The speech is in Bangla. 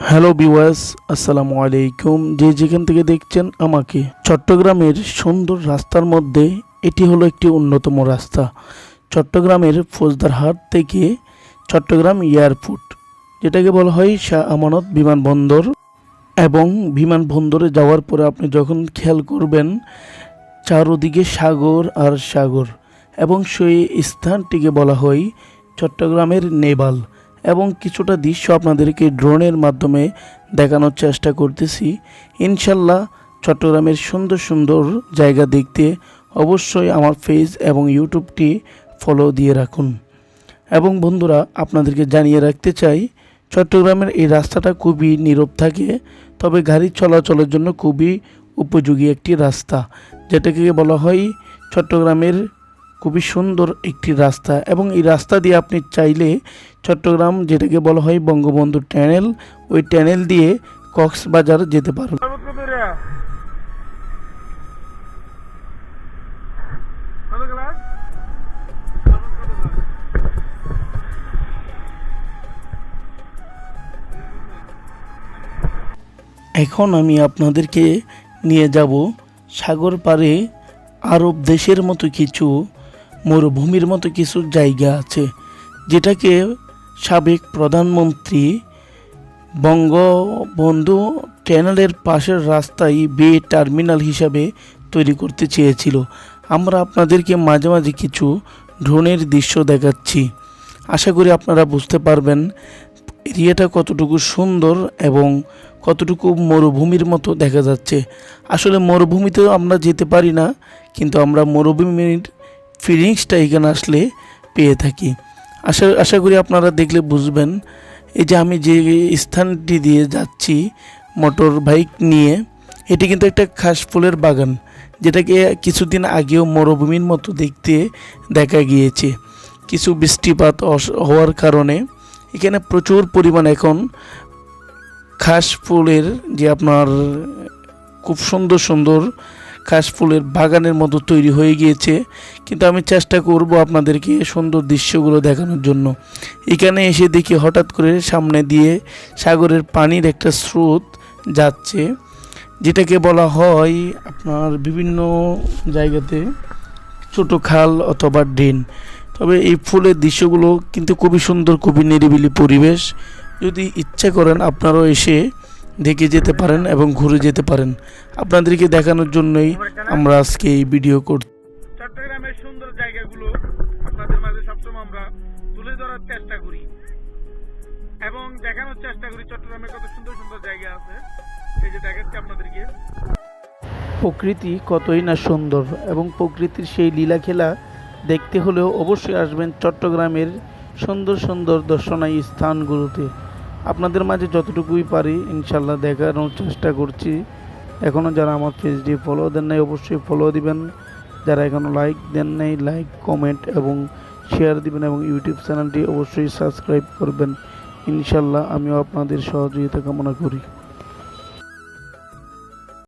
হ্যালো বিওয়াস আসসালামু আলাইকুম। যে যেখান থেকে দেখছেন আমাকে, চট্টগ্রামের সুন্দর রাস্তার মধ্যে এটি হলো একটি অন্যতম রাস্তা। চট্টগ্রামের ফৌজদারহাট থেকে চট্টগ্রাম এয়ারপোর্ট, যেটাকে বলা হয় শাহ আমানত বিমানবন্দর। এবং বিমানবন্দরে যাওয়ার পরে আপনি যখন খেয়াল করবেন, চারোদিকে সাগর আর সাগর, এবং সেই স্থানটিকে বলা হয় চট্টগ্রামের নেবাল এবং কিছুটা দৃশ্য আপনাদেরকে ড্রোনের মাধ্যমে দেখানোর চেষ্টা করতেছি। ইনশাল্লাহ চট্টগ্রামের সুন্দর সুন্দর জায়গা দেখতে অবশ্যই আমার পেজ এবং ইউটিউবটি ফলো দিয়ে রাখুন। এবং বন্ধুরা, আপনাদেরকে জানিয়ে রাখতে চাই, চট্টগ্রামের এই রাস্তাটা খুবই নীরব থাকে, তবে গাড়ি চলাচলের জন্য খুবই উপযোগী একটি রাস্তা, যেটাকে বলা হয় চট্টগ্রামের খুবই সুন্দর একটি রাস্তা এবং এই রাস্তা দিয়ে আপনি চাইলে চট্টগ্রাম যেটাকে বলা হয় বঙ্গবন্ধু ট্যানেল, ওই ট্যানেল দিয়ে কক্সবাজার যেতে পারবেন। এখন আমি আপনাদেরকে নিয়ে যাব সাগর পাড়ে আরব দেশের মতো কিছু মরুভূমির মতো কিছু জায়গা আছে, যেটাকে সাবেক প্রধানমন্ত্রী বঙ্গবন্ধু ট্যানেলের পাশের রাস্তায় বে টার্মিনাল হিসাবে তৈরি করতে চেয়েছিল। আমরা আপনাদেরকে মাঝে মাঝে কিছু ড্রোনের দৃশ্য দেখাচ্ছি। আশা করি আপনারা বুঝতে পারবেন এরিয়াটা কতটুকু সুন্দর এবং কতটুকু মরুভূমির মতো দেখা যাচ্ছে। আসলে মরুভূমিতেও আমরা যেতে পারি না, কিন্তু আমরা মরুভূমির ফিলিংসটা এখানে আসলে পেয়ে থাকি। আশা আশা করি আপনারা দেখলে বুঝবেন, এই যে আমি যে স্থানটি দিয়ে যাচ্ছি, মোটর বাইক নিয়ে, এটি কিন্তু একটা খাসফুলের বাগান, যেটাকে কিছুদিন আগেও মরুভূমির মতো দেখতে দেখা গিয়েছে। কিছু বৃষ্টিপাত হওয়ার কারণে এখানে প্রচুর পরিমাণ এখন খাস ফুলের যে আপনার খুব সুন্দর সুন্দর খাস ফুলের বাগানের মতো তৈরি হয়ে গিয়েছে। কিন্তু আমি চেষ্টা করব আপনাদেরকে সুন্দর দৃশ্যগুলো দেখানোর জন্য। এখানে এসে দেখি হঠাৎ করে সামনে দিয়ে সাগরের পানির একটা স্রোত যাচ্ছে, যেটাকে বলা হয় আপনার বিভিন্ন জায়গাতে ছোট খাল অথবা ড্রেন। তবে এই ফুলের দৃশ্যগুলো কিন্তু খুবই সুন্দর, খুবই নিরিবিলি পরিবেশ। যদি ইচ্ছা করেন আপনারাও এসে দেখে যেতে পারেন এবং ঘুরে যেতে পারেন। আপনাদেরকে দেখানোর জন্যই আমরা আজকে এই ভিডিও করছি চট্টগ্রামের সুন্দর জায়গাগুলো আপনাদের মাঝে সবসময় আমরা তুলে ধরার চেষ্টা করি। এবং দেখানোর চেষ্টা করি চট্টগ্রামে কত সুন্দর সুন্দর জায়গা আছে। এই যে দেখাচ্ছি আপনাদেরকে। প্রকৃতি কতই না সুন্দর এবং প্রকৃতির সেই লীলা খেলা দেখতে হলেও অবশ্যই আসবেন চট্টগ্রামের সুন্দর সুন্দর দর্শনীয় স্থানগুলোতে। আপনাদের মাঝে যতটুকুই পারি ইনশাল্লাহ দেখানোর চেষ্টা করছি। এখনও যারা আমার পেজটি ফলো দেন নাই, অবশ্যই ফলো দিবেন। যারা এখনও লাইক দেন নাই লাইক কমেন্ট এবং শেয়ার দিবেন এবং ইউটিউব চ্যানেলটি অবশ্যই সাবস্ক্রাইব করবেন। ইনশাল্লাহ আমিও আপনাদের সহযোগিতা কামনা করি।